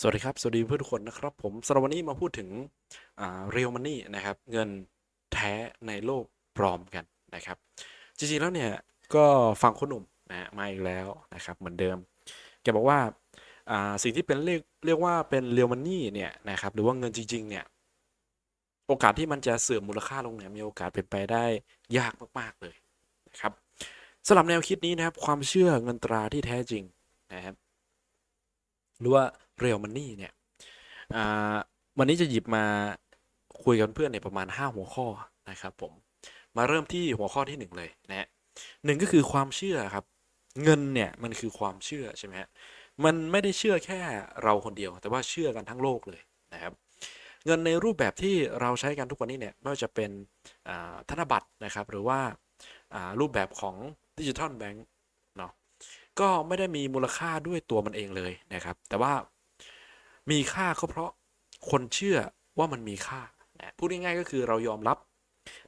สวัสดีครับ สวัสดีเพื่อนทุกคนนะครับผมสำหรับวันนี้มาพูดถึงเรียลมันนี่นะครับ เงินแท้ในโลกปลอมกันนะครับ จริงๆแล้วเนี่ย ก็ฟังคนหนุ่มนะมาอีกแล้วนะครับเหมือนเดิม แกบอกว่าาสิ่งที่เป็นเรียกเรียกว่าเป็นเรียลมันนี่เนี่ยนะครับหรือว่าเงินจริง ๆ เนี่ย โอกาสที่มันจะเสื่อมมูลค่าลงเนี่ยมีโอกาสเป็นไปได้ยากมากๆเลยนะครับสำหรับแนวคิดนี้นะครับความเชื่อเงินตราที่แท้จริงนะครับหรือว่า เรียลมันนี่เนี่ยวันนี้จะหยิบมาคุยกับเพื่อนในประมาณ 5 หัวข้อนะครับผมมาเริ่มที่หัวข้อที่ 1 เลยนะฮะหนึ่งก็คือความเชื่อครับ เงินเนี่ยมันคือความเชื่อใช่ไหมฮะมันไม่ได้เชื่อแค่เราคนเดียว แต่ว่าเชื่อกันทั้งโลกเลยนะครับ เงินในรูปแบบที่เราใช้กันทุกวันนี้เนี่ยไม่ว่าจะเป็นธนบัตรนะครับ หรือว่าอ่ารูปแบบของดิจิทัลแบงก์เนาะก็ไม่ได้มีมูลค่าด้วยตัวมันเองเลยนะครับ แต่ว่า มีค่าก็เพราะคนเชื่อว่ามันมีค่านะพูดง่ายๆก็คือเรายอมรับ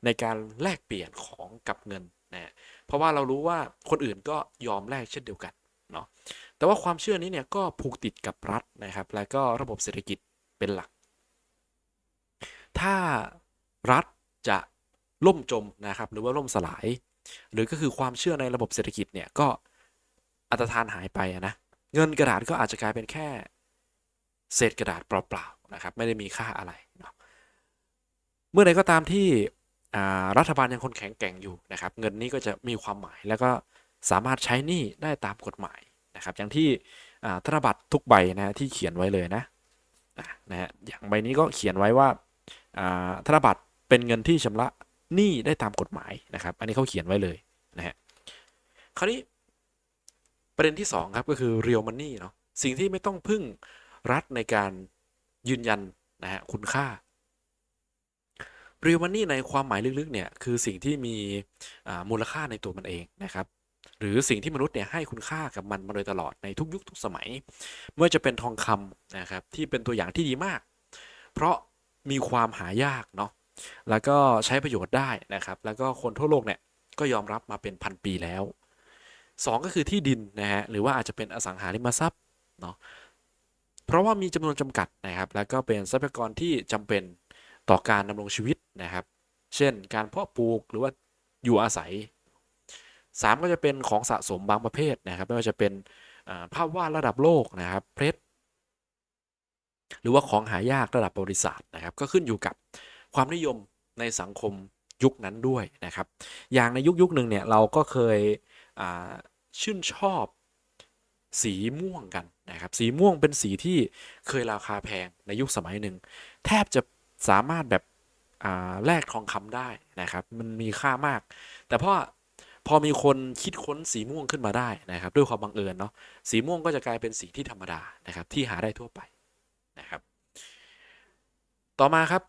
ในการแลกเปลี่ยนของกับเงินนะเพราะว่าเรารู้ว่าคนอื่นก็ยอมแลกเช่นเดียวกันเนาะแต่ว่าความเชื่อนี้เนี่ยก็ผูกติดกับรัฐนะครับ และก็ระบบเศรษฐกิจเป็นหลัก ถ้ารัฐจะล่มจมนะครับ หรือว่าล่มสลาย หรือก็คือความเชื่อในระบบเศรษฐกิจเนี่ยก็อัตรธานหายไปนะเงินกระดาษก็อาจจะกลายเป็นแค่ เศษกระดาษเปล่าๆนะครับไม่ได้มีค่าอะไรเนาะเมื่อใดก็ตามที่รัฐบาลยังคนแข็งแกร่งอยู่นะครับ เงินนี้ก็จะมีความหมายแล้วก็สามารถใช้หนี้ได้ตามกฎหมายนะครับ อย่างที่ธนบัตรทุกใบนะที่เขียนไว้เลยนะนะฮะอย่างใบนี้ก็เขียนไว้ว่าธนบัตรเป็นเงินที่ชำระหนี้ได้ตามกฎหมายนะครับ อันนี้เขาเขียนไว้เลยนะฮะคราวนี้ประเด็นที่ 2 ครับ ก็คือ real money เนาะสิ่งที่ไม่ต้องพึ่ง รัฐในการยืนยันนะฮะคุณค่า real money ในความหมายลึกๆเนี่ยคือสิ่งที่มีมูลค่าในตัวมันเองนะครับหรือสิ่งที่มนุษย์เนี่ยให้คุณค่ากับมันมาโดยตลอดในทุกยุคทุกสมัยไม่ว่าจะเป็นทองคำนะครับที่เป็นตัวอย่างที่ดีมาก เพราะมีความหายากเนาะแล้วก็ใช้ประโยชน์ได้นะครับ แล้วก็คนทั่วโลกเนี่ยก็ยอมรับมาเป็นพันปีแล้วสองก็คือที่ดินนะฮะหรือว่าอาจจะเป็นอสังหาริมทรัพย์เนาะ เพราะว่ามีจำนวนจำกัดนะครับ แล้วก็เป็นทรัพยากรที่จำเป็นต่อการดำรงชีวิตนะครับ เช่น การเพาะปลูกหรือว่าอยู่อาศัยสามก็จะเป็นของสะสมบางประเภทนะครับ ไม่ว่าจะเป็นภาพวาดระดับโลกนะครับเพชรหรือว่าของหายากระดับบริษัทนะครับ ก็ขึ้นอยู่กับความนิยมในสังคมยุคนั้นด้วยนะครับ อย่างในยุคยุคหนึ่งเนี่ยเราก็เคยชื่นชอบสีม่วงกัน นะครับสีม่วงเป็นสีที่เคยราคาแพงในยุคสมัยหนึ่ง แทบจะสามารถแบบอ่าแลกทองคำได้นะครับ มันมีค่ามาก แต่พอพอมีคนคิดค้นสีม่วงขึ้นมาได้นะครับ ด้วยความบังเอิญเนาะสีม่วงก็จะกลายเป็นสีที่ธรรมดานะครับ ที่หาได้ทั่วไปนะครับ ต่อมาครับ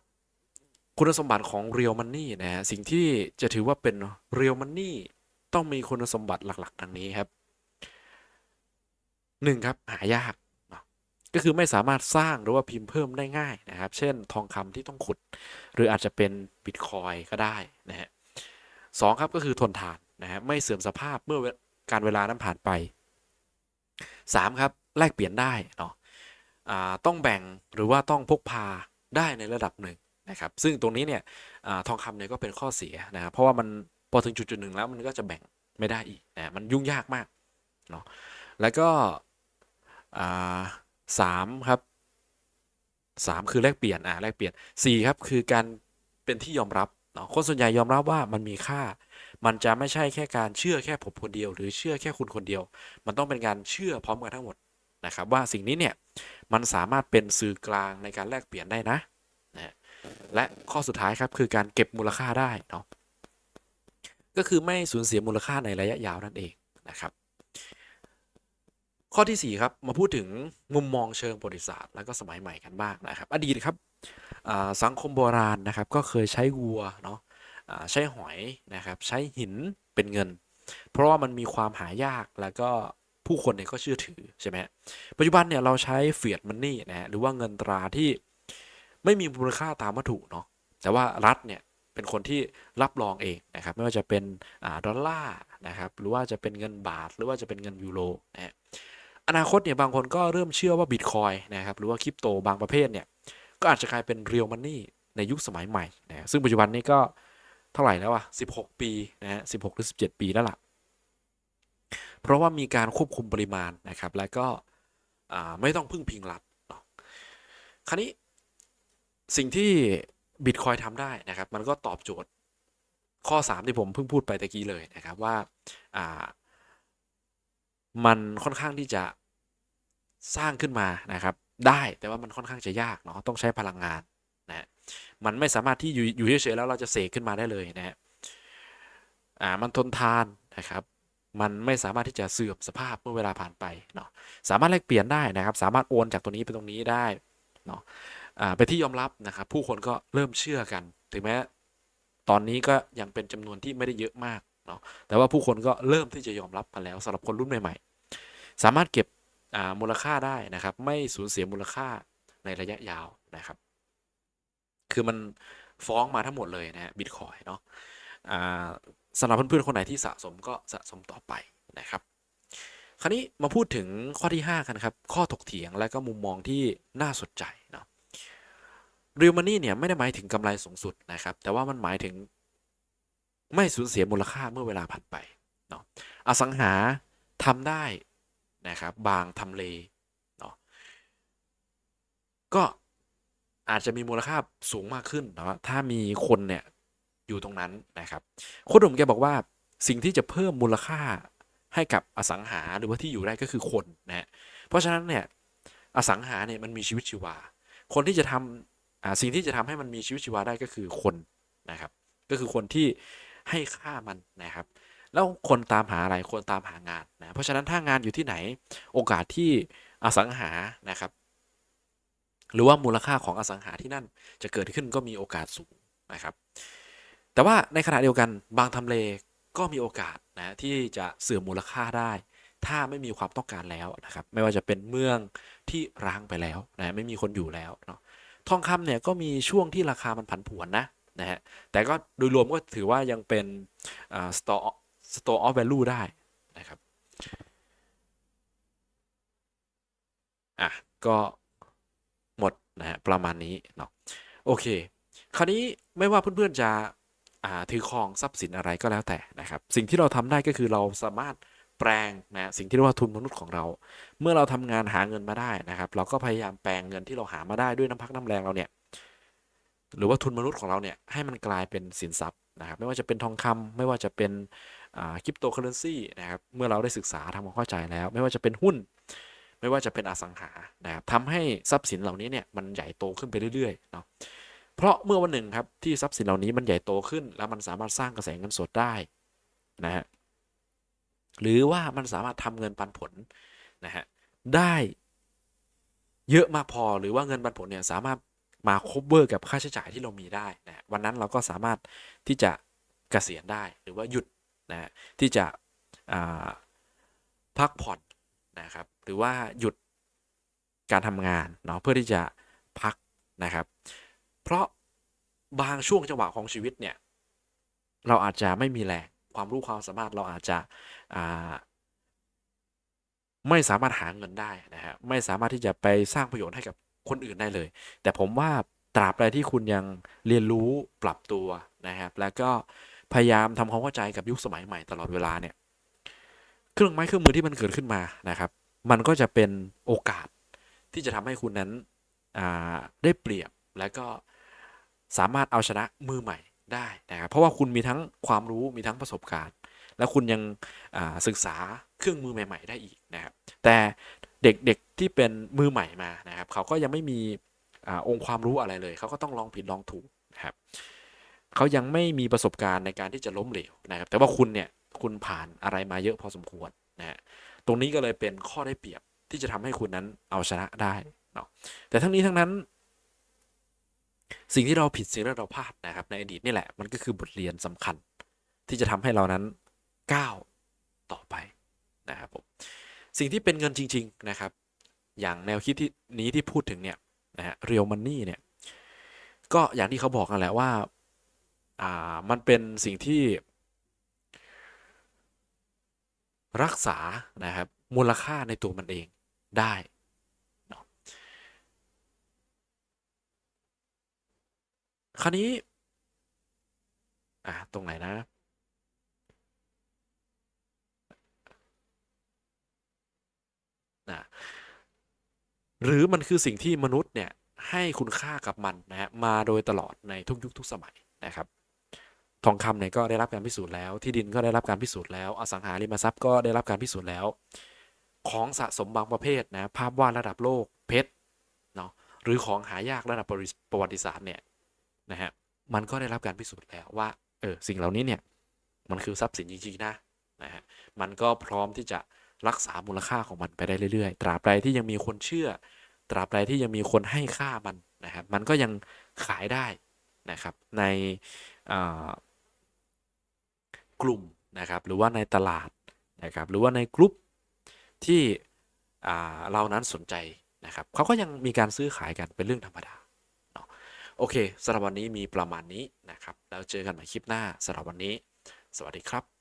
คุณสมบัติของ Real Money นะฮะสิ่งที่จะถือว่าเป็น Real Money ต้องมีคุณสมบัติหลัก ๆ ดังนี้ครับ หนึ่งครับหายากก็คือไม่สามารถสร้างหรือว่าพิมพ์เพิ่มได้ง่ายนะครับ เช่นทองคำที่ต้องขุด หรืออาจจะเป็นบิตคอยก็ได้นะฮะสองครับก็คือทนทานนะฮะไม่เสื่อมสภาพเมื่อการเวลานั้นผ่านไปสามครับแลกเปลี่ยนได้เนาะอ่าต้องแบ่งหรือว่าต้องพกพาได้ในระดับหนึ่งนะครับ ซึ่งตรงนี้เนี่ยอทองคำเนี่ยก็เป็นข้อเสียนะครับเพราะว่ามันพอถึงจุดจุดหนึ่งแล้วมันก็จะแบ่งไม่ได้อีกนะมันยุ่งยากมากเนาะแล้วก็ สามครับสามคือแลกเปลี่ยนอ่าแลกเปลี่ยนสี่ครับคือการเป็นที่ยอมรับเนาะคนส่วนใหญ่ยอมรับว่ามันมีค่า มันจะไม่ใช่แค่การเชื่อแค่ผมคนเดียว หรือเชื่อแค่คุณคนเดียว มันต้องเป็นการเชื่อพร้อมกันทั้งหมดนะครับว่าสิ่งนี้เนี่ยมันสามารถเป็นสื่อกลางในการแลกเปลี่ยนได้นะนะและข้อสุดท้ายครับคือการเก็บมูลค่าได้เนาะก็คือไม่สูญเสียมูลค่าในระยะยาวนั่นเองนะครับ ข้อที่ 4 ครับ มาพูดถึงมุมมองเชิงประวัติศาสตร์ แล้วก็สมัยใหม่กันบ้างนะครับ อดีตครับสังคมโบราณนะครับก็เคยใช้วัวเนาะใช้หอยนะครับใช้หินเป็นเงิน เพราะว่ามันมีความหายากแล้วก็ผู้คนเนี่ยก็เชื่อถือใช่ไหมปัจจุบันเนี่ยเราใช้เฟียดมันนี่นะฮะหรือว่าเงินตราที่ไม่มีมูลค่าตามวัตถุเนาะแต่ว่ารัฐเนี่ยเป็นคนที่รับรองเองนะครับไม่ว่าจะเป็นอดอลลาร์นะครับหรือว่าจะเป็นเงินบาทหรือว่าจะเป็นเงินยูโรนะฮะ อนาคตเนี่ยบางคนก็เริ่มเชื่อว่าบิตคอยนะครับหรือว่าคริปโตบางประเภทเนี่ยก็อาจจะกลายเป็นเรียลมันนี่ในยุคสมัยใหม่นะซึ่งปัจจุบันนี้ก็เท่าไหร่แล้วอะ16 ปีนะฮะ16หรือ17 ปีแล้วล่ะ เพราะว่ามีการควบคุมปริมาณนะครับ และก็ไม่ต้องพึ่งพิงรัฐเนาะคราวนี้สิ่งที่บิตคอยทำได้นะครับ มันก็ตอบโจทย์ข้อ 3 ที่ผมเพิ่งพูดไปตะกี้เลยนะครับว่าอ่า มันค่อนข้างที่จะสร้างขึ้นมานะครับ ได้แต่ว่ามันค่อนข้างจะยากเนาะต้องใช้พลังงานนะฮะมันไม่สามารถที่อยู่เฉยๆแล้วเราจะเสกขึ้นมาได้เลยนะฮะอ่ามันทนทานนะครับ มันไม่สามารถที่จะเสื่อมสภาพเมื่อเวลาผ่านไปเนาะสามารถแลกเปลี่ยนได้นะครับ สามารถโอนจากตัวนี้ไปตรงนี้ได้เนาะอ่าเป็นที่ยอมรับนะครับ ผู้คนก็เริ่มเชื่อกัน ถึงแม้ตอนนี้ก็ยังเป็นจำนวนที่ไม่ได้เยอะมากเนาะแต่ว่าผู้คนก็เริ่มที่จะยอมรับกันแล้วสำหรับคนรุ่นใหม่ๆ สามารถเก็บมูลค่าได้นะครับ ไม่สูญเสียมูลค่าในระยะยาวนะครับ คือมันฟ้องมาทั้งหมดเลยนะฮะบิตคอยเนาะสำหรับเพื่อนๆคนไหนที่สะสมก็สะสมต่อไปนะครับ คราวนี้มาพูดถึงข้อที่ 5 กันครับ ข้อถกเถียงและก็มุมมองที่น่าสนใจเนาะเรียลมันนี่เนี่ยไม่ได้หมายถึงกำไรสูงสุดนะครับ แต่ว่ามันหมายถึงไม่สูญเสียมูลค่าเมื่อเวลาผ่านไปเนาะอสังหาทำได้ นะครับ บางทำเลเนาะก็อาจจะมีมูลค่าสูงมากขึ้นเนาะถ้ามีคนเนี่ยอยู่ตรงนั้นนะครับโคนหนุ่มแกบอกว่าสิ่งที่จะเพิ่มมูลค่าให้กับอสังหาหรือว่าที่อยู่ได้ก็คือคนนะเพราะฉะนั้นเนี่ยอสังหาเนี่ยมันมีชีวิตชีวา คนที่จะทำสิ่งที่จะทำให้มันมีชีวิตชีวาได้ก็คือคนนะครับ ก็คือคนที่ให้ค่ามันนะครับ แล้วคนตามหาอะไรคนตามหางานนะเพราะฉะนั้นถ้างานอยู่ที่ไหนโอกาสที่อสังหานะครับ หรือว่ามูลค่าของอสังหาที่นั่นจะเกิดขึ้นก็มีโอกาสสูงนะครับ แต่ว่าในขณะเดียวกันบางทำเลก็มีโอกาสนะที่จะเสื่อมมูลค่าได้ ถ้าไม่มีความต้องการแล้วนะครับ ไม่ว่าจะเป็นเมืองที่ร้างไปแล้วนะไม่มีคนอยู่แล้วเนาะทองคำเนี่ยก็มีช่วงที่ราคามันผันผวนนะนะฮะแต่ก็โดยรวมก็ถือว่ายังเป็นอ่า store store of value ได้นะครับอะก็หมดนะฮะประมาณนี้เนาะโอเค คราวนี้ไม่ว่าเพื่อนๆจะอ่าถือครองทรัพย์สินอะไรก็แล้วแต่นะครับ สิ่งที่เราทำได้ก็คือเราสามารถแปลงนะสิ่งที่เรียกว่าทุนมนุษย์ของเรา เมื่อเราทำงานหาเงินมาได้นะครับ เราก็พยายามแปลงเงินที่เราหามาได้ด้วยน้ำพักน้ำแรงเราเนี่ย หรือว่าทุนมนุษย์ของเราเนี่ยให้มันกลายเป็นสินทรัพย์นะครับไม่ว่าจะเป็นทองคำไม่ว่าจะเป็นคริปโตเคอเรนซีนะครับเมื่อเราได้ศึกษาทำความเข้าใจแล้ว ไม่ว่าจะเป็นหุ้น ไม่ว่าจะเป็นอสังหานะครับทำให้ทรัพย์สินเหล่านี้เนี่ยมันใหญ่โตขึ้นไปเรื่อยๆเนาะเพราะเมื่อวันหนึ่งครับที่ทรัพย์สินเหล่านี้มันใหญ่โตขึ้น แล้วมันสามารถสร้างกระแสเงินสดได้นะฮะหรือว่ามันสามารถทำเงินปันผลนะฮะได้เยอะมากพอหรือว่าเงินปันผลเนี่ยสามารถ มาคบเวอร์กับค่าใช้จ่ายที่เรามีได้นะวันนั้นเราก็สามารถที่จะเกษียณได้หรือว่าหยุดนะที่จะพักผ่อนนะครับ หรือว่าหยุดการทำงานเนาะเพื่อที่จะพักนะครับ เพราะบางช่วงจังหวะของชีวิตเนี่ยเราอาจจะไม่มีแรงความรู้ความสามารถเราอาจจะไม่สามารถหาเงินได้นะฮะไม่สามารถที่จะไปสร้างประโยชน์ให้กับ คนอื่นได้เลย แต่ผมว่าตราบใดที่คุณยังเรียนรู้ปรับตัวนะครับ แล้วก็พยายามทำความเข้าใจกับยุคสมัยใหม่ตลอดเวลาเนี่ย เครื่องไม้เครื่องมือที่มันเกิดขึ้นมานะครับ มันก็จะเป็นโอกาสที่จะทำให้คุณนั้นได้เปรียบและก็สามารถเอาชนะมือใหม่ได้นะครับเพราะว่าคุณมีทั้งความรู้มีทั้งประสบการณ์ และคุณยังศึกษาเครื่องมือใหม่ ๆ ได้อีกนะครับแต่ เด็กๆที่เป็นมือใหม่มานะครับเขาก็ยังไม่มีอองค์ความรู้อะไรเลย เขาก็ต้องลองผิดลองถูกนะครับเขายังไม่มีประสบการณ์ในการที่จะล้มเหลวนะครับ แต่ว่าคุณเนี่ยคุณผ่านอะไรมาเยอะพอสมควรนะฮะตรงนี้ก็เลยเป็นข้อได้เปรียบที่จะทำให้คุณนั้นเอาชนะได้เนาะแต่ทั้งนี้ทั้งนั้น สิ่งที่เราผิดสิ่งที่เราพลาดนะครับ ในอดีตนี่แหละ มันก็คือบทเรียนสำคัญ ที่จะทำให้เรานั้นก้าวต่อไปนะครับผม สิ่งที่เป็นเงินจริง ๆนะครับ อย่างแนวคิดที่นี้ที่พูดถึงเนี่ยนะฮะเรียลมันนี่เนี่ยก็อย่างที่เขาบอกกันแหละว่าอ่ามันเป็นสิ่งที่ รักษานะครับมูลค่าในตัวมันเองได้คราวนี้ อ่าตรงไหนนะ นะหรือมันคือสิ่งที่มนุษย์เนี่ยให้คุณค่ากับมันนะฮะมาโดยตลอดในทุกยุคทุกสมัยนะครับทองคำเนี่ยก็ได้รับการพิสูจน์แล้ว ที่ดินก็ได้รับการพิสูจน์แล้ว อสังหาริมทรัพย์ก็ได้รับการพิสูจน์แล้ว ของสะสมบางประเภทนะภาพวาดระดับโลกเพชรเนาะหรือของหายากระดับประวัติศาสตร์เนี่ยนะฮะมันก็ได้รับการพิสูจน์แล้วว่าเออสิ่งเหล่านี้เนี่ยมันคือทรัพย์สินจริงๆนะนะฮะมันก็พร้อมที่จะ รักษามูลค่าของมันไปได้เรื่อยๆ ตราบใดที่ยังมีคนเชื่อ ตราบใดที่ยังมีคนให้ค่ามันนะครับ มันก็ยังขายได้นะครับ ในกลุ่มนะครับ หรือว่าในตลาดนะครับ หรือว่าในกลุ่มที่เรานั้นสนใจนะครับเขาก็ยังมีการซื้อขายกันเป็นเรื่องธรรมดาเนาะโอเคสำหรับวันนี้มีประมาณนี้นะครับ แล้วเจอกันใหม่คลิปหน้าสำหรับวันนี้ สวัสดีครับ